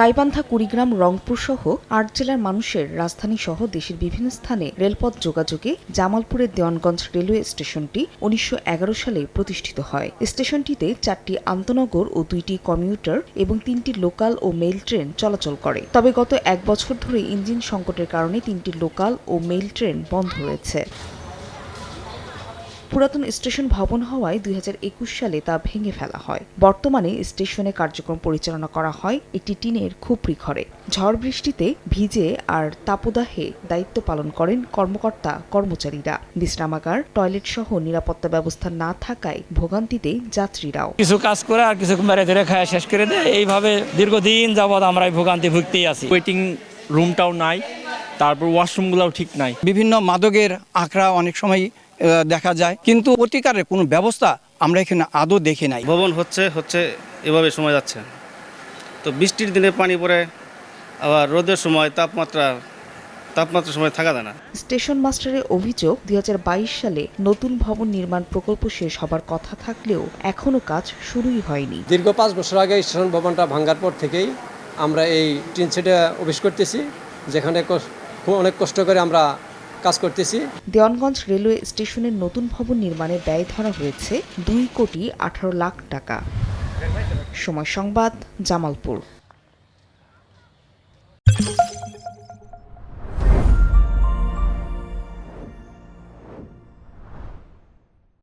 গাইবান্ধা, কুড়িগ্রাম, রংপুর সহ আট জেলার মানুষের রাজধানী সহ দেশের বিভিন্ন স্থানে রেলপথ যোগাযোগে জামালপুরের দেওয়ানগঞ্জ রেলওয়ে স্টেশনটি উনিশশো এগারো সালে প্রতিষ্ঠিত হয়। স্টেশনটিতে চারটি আন্তনগর ও দুইটি কমিউটার এবং তিনটি লোকাল ও মেইল ট্রেন চলাচল করে। তবে গত এক বছর ধরে ইঞ্জিন সংকটের কারণে তিনটি লোকাল ও মেইল ট্রেন বন্ধ রয়েছে। পুরাতন স্টেশন ভবন হওয়ায় দুই হাজার একুশ সালে তা ভেঙে ফেলা হয়। বর্তমানে স্টেশনে কার্যক্রম পরিচালনা করা হয় একটি টিনের খুপড়ি ঘরে ঝড় বৃষ্টিতে ভিজে আর তাপদাহে দায়িত্ব পালন করেন কর্মকর্তা কর্মচারীরা। বিশ্রামাগার টয়লেট সহ নিরাপত্তা ব্যবস্থা না থাকায় ভোগান্তিতে যাত্রীরাও। কিছু কাজ করে আর কিছু মেরে ধরে খায় শেষ করে দেয়। এইভাবে দীর্ঘদিন যাবৎ আমরা এই ভোগান্তি ভুগতেই আছি। ওয়েটিং রুমটাও নাই তারপর ওয়াশরুমগুলোও ঠিক নাই। বিভিন্ন মাদকের আঁকড়া অনেক সময় দেখা যায়। কিন্তু প্রতিকারের কোনো ব্যবস্থা আমরা এখানে আদৌ দেখি নাই। ভবন হচ্ছে হচ্ছে এভাবে সময় যাচ্ছে। তো বৃষ্টির দিনে পানি পড়ে আবার রোদের সময় তাপমাত্রা তাপমাত্রার সময় থাকা যায় না। স্টেশন মাস্টারের অভিযোগ দু হাজার বাইশ সালে নতুন ভবন নির্মাণ প্রকল্প শেষ হবার কথা থাকলেও এখনও কাজ শুরুই হয়নি। দীর্ঘ পাঁচ বছর আগে স্টেশন ভবনটা ভাঙ্গার পর থেকেই আমরা এই টিন সেটে অফিস করতেছি যেখানে অনেক কষ্ট করে আমরা কাজ করতেছি। দেওয়ানগঞ্জ রেলওয়ে স্টেশনের নতুন ভবন নির্মাণে ব্যয় ধরা হয়েছে দুই কোটি আঠারো লাখ টাকা। সময় সংবাদ, জামালপুর।